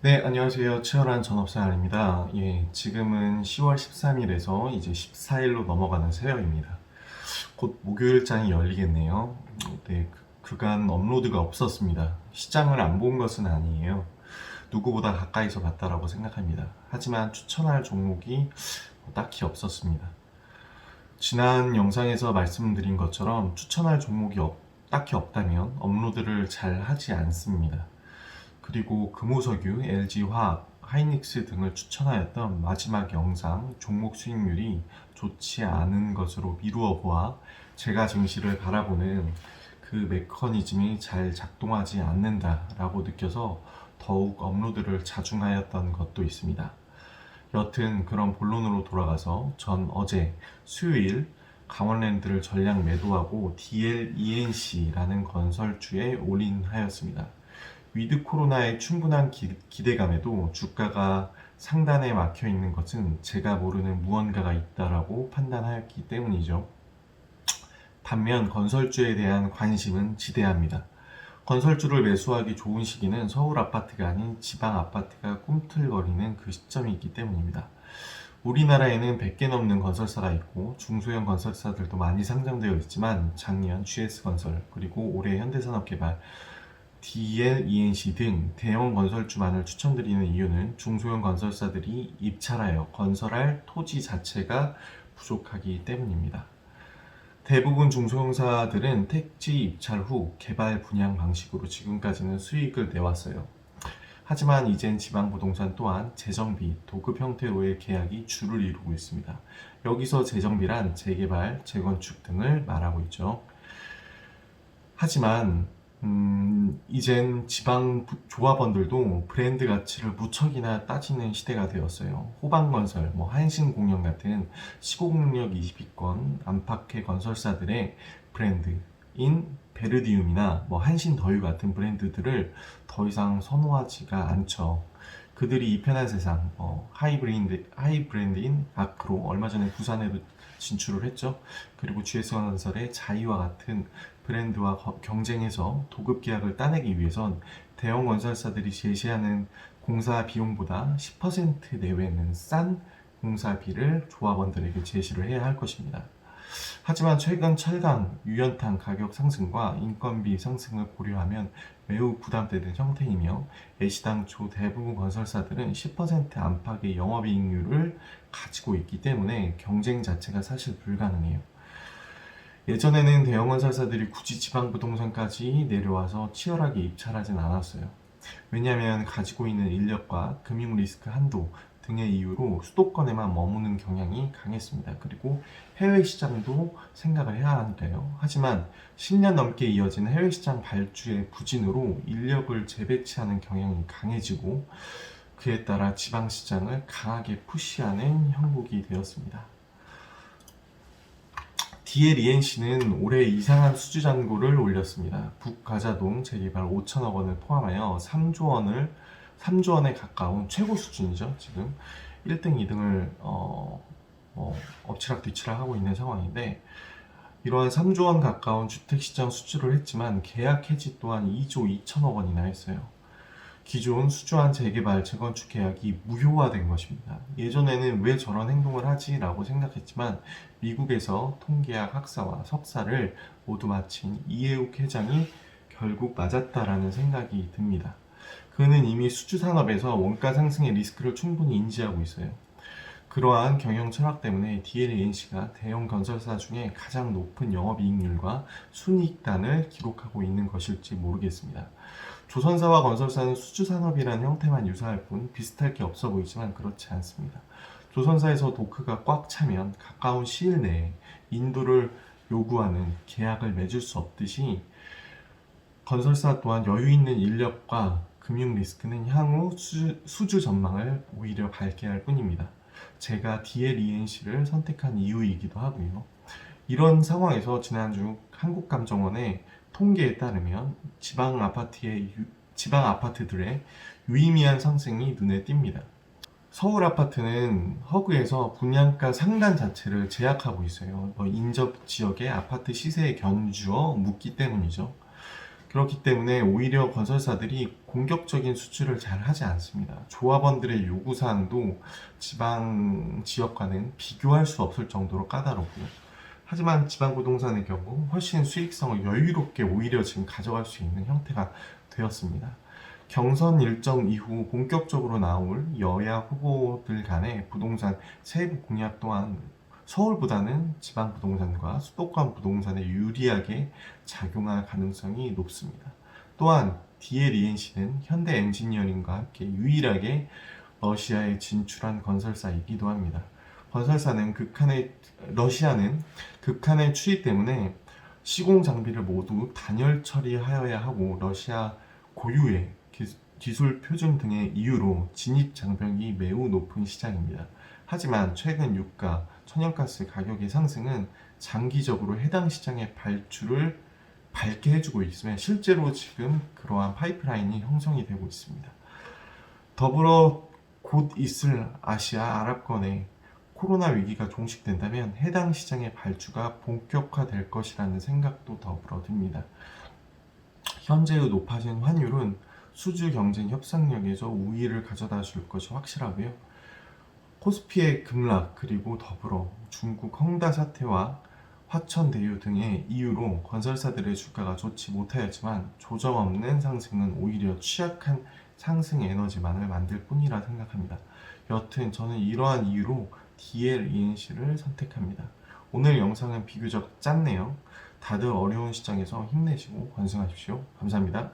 네, 안녕하세요. 치열한 전업생활입니다. 예, 지금은 10월 13일에서 이제 14일로 넘어가는 새해입니다. 곧 목요일장이 열리겠네요. 네, 그- 그간 업로드가 없었습니다. 시장을 안 본 것은 아니에요. 누구보다 가까이서 봤다라고 생각합니다. 하지만 추천할 종목이 딱히 없었습니다. 지난 영상에서 말씀드린 것처럼 추천할 종목이 없- 딱히 없다면 업로드를 잘 하지 않습니다. 그리고 금호석유, LG화학, 하이닉스 등을 추천하였던 마지막 영상 종목 수익률이 좋지 않은 것으로 미루어 보아 제가 증시를 바라보는 그 메커니즘이 잘 작동하지 않는다라고 느껴서 더욱 업로드를 자중하였던 것도 있습니다. 여튼 그런 본론으로 돌아가서 전 어제 수요일 강원랜드를 전량 매도하고 DLENC라는 건설주에 올인하였습니다. 위드 코로나의 충분한 기, 기대감에도 주가가 상단에 막혀 있는 것은 제가 모르는 무언가가 있다라고 판단하였기 때문이죠. 반면 건설주에 대한 관심은 지대합니다. 건설주를 매수하기 좋은 시기는 서울 아파트가 아닌 지방 아파트가 꿈틀거리는 그 시점이기 때문입니다. 우리나라에는 100개 넘는 건설사가 있고 중소형 건설사들도 많이 상장되어 있지만 작년 GS건설 그리고 올해 현대산업개발 DL, ENC 등 대형 건설주만을 추천드리는 이유는 중소형 건설사들이 입찰하여 건설할 토지 자체가 부족하기 때문입니다. 대부분 중소형사들은 택지 입찰 후 개발 분양 방식으로 지금까지는 수익을 내왔어요. 하지만 이젠 지방부동산 또한 재정비, 도급 형태로의 계약이 주를 이루고 있습니다. 여기서 재정비란 재개발, 재건축 등을 말하고 있죠. 하지만 음, 이젠 지방 부- 조합원들도 브랜드 가치를 무척이나 따지는 시대가 되었어요. 호방건설, 뭐 한신공영 같은 시공력 20위권 안팎의 건설사들의 브랜드인 베르디움이나 뭐 한신더유 같은 브랜드들을 더 이상 선호하지가 않죠. 그들이 이 편한 세상, 어, 하이브랜드, 하이브랜드인 아크로 얼마 전에 부산에도 진출을 했죠. 그리고 GS건설의 자이와 같은 브랜드와 거- 경쟁해서 도급 계약을 따내기 위해선 대형 건설사들이 제시하는 공사 비용보다 10% 내외는 싼 공사비를 조합원들에게 제시를 해야 할 것입니다. 하지만 최근 철강, 유연탄 가격 상승과 인건비 상승을 고려하면 매우 부담되는 형태이며 애시당초 대부분 건설사들은 10% 안팎의 영업이익률을 가지고 있기 때문에 경쟁 자체가 사실 불가능해요. 예전에는 대형 건설사들이 굳이 지방 부동산까지 내려와서 치열하게 입찰하진 않았어요. 왜냐하면 가지고 있는 인력과 금융 리스크 한도 등의 이유로 수도권에만 머무는 경향이 강했습니다. 그리고 해외 시장도 생각을 해야 하니까요. 하지만 10년 넘게 이어진 해외 시장 발주의 부진으로 인력을 재배치하는 경향이 강해지고 그에 따라 지방 시장을 강하게 푸시하는 형국이 되었습니다. DLENC는 올해 이상한 수주 잔고를 올렸습니다. 북가자동 재개발 5천억 원을 포함하여 3조 원을 3조 원에 가까운 최고 수준이죠. 지금 1등, 2등을 어, 어, 엎치락 뒤치락 하고 있는 상황인데 이러한 3조 원 가까운 주택시장 수주를 했지만 계약 해지 또한 2조 2천억 원이나 했어요. 기존 수주한 재개발, 재건축 계약이 무효화된 것입니다. 예전에는 왜 저런 행동을 하지? 라고 생각했지만 미국에서 통계학 학사와 석사를 모두 마친 이해욱 회장이 결국 맞았다라는 생각이 듭니다. 그는 이미 수주 산업에서 원가 상승의 리스크를 충분히 인지하고 있어요. 그러한 경영 철학 때문에 DLNC가 대형 건설사 중에 가장 높은 영업이익률과 순이익단을 기록하고 있는 것일지 모르겠습니다. 조선사와 건설사는 수주 산업이라는 형태만 유사할 뿐 비슷할 게 없어 보이지만 그렇지 않습니다. 조선사에서 도크가 꽉 차면 가까운 시일 내에 인도를 요구하는 계약을 맺을 수 없듯이 건설사 또한 여유 있는 인력과 금융 리스크는 향후 수주, 수주 전망을 오히려 밝게 할 뿐입니다. 제가 DLENC를 선택한 이유이기도 하고요. 이런 상황에서 지난주 한국감정원의 통계에 따르면 지방 아파트의 유- 지방 아파트들의 유의미한 상승이 눈에 띕니다. 서울 아파트는 허그에서 분양가 상단 자체를 제약하고 있어요. 뭐 인접 지역의 아파트 시세에 견주어 묻기 때문이죠. 그렇기 때문에 오히려 건설사들이 공격적인 수출을 잘 하지 않습니다. 조합원들의 요구사항도 지방 지역과는 비교할 수 없을 정도로 까다롭고요. 하지만 지방 부동산의 경우 훨씬 수익성을 여유롭게 오히려 지금 가져갈 수 있는 형태가 되었습니다. 경선 일정 이후 본격적으로 나올 여야 후보들 간의 부동산 세부 공약 또한 서울보다는 지방 부동산과 수도권 부동산에 유리하게 작용할 가능성이 높습니다. 또한 DLENC는 현대 엔지니어링과 함께 유일하게 러시아에 진출한 건설사이기도 합니다. 건설사는 극한의 러시아는 극한의 추위 때문에 시공 장비를 모두 단열 처리하여야 하고 러시아 고유의 기- 기술 표준 등의 이유로 진입 장벽이 매우 높은 시장입니다. 하지만 최근 유가, 천연가스 가격의 상승은 장기적으로 해당 시장의 발주를 밝게 해주고 있으며 실제로 지금 그러한 파이프라인이 형성이 되고 있습니다. 더불어 곧 있을 아시아 아랍권의 코로나 위기가 종식된다면 해당 시장의 발주가 본격화될 것이라는 생각도 더불어 듭니다. 현재의 높아진 환율은 수주 경쟁 협상력에서 우위를 가져다 줄 것이 확실하고요. 코스피의 급락 그리고 더불어 중국 헝다 사태와 화천 대유 등의 이유로 건설사들의 주가가 좋지 못하였지만 조정 없는 상승은 오히려 취약한 상승 에너지만을 만들 뿐이라 생각합니다. 여튼 저는 이러한 이유로 DLENC를 선택합니다. 오늘 영상은 비교적 짧네요. 다들 어려운 시장에서 힘내시고 건승하십시오. 감사합니다.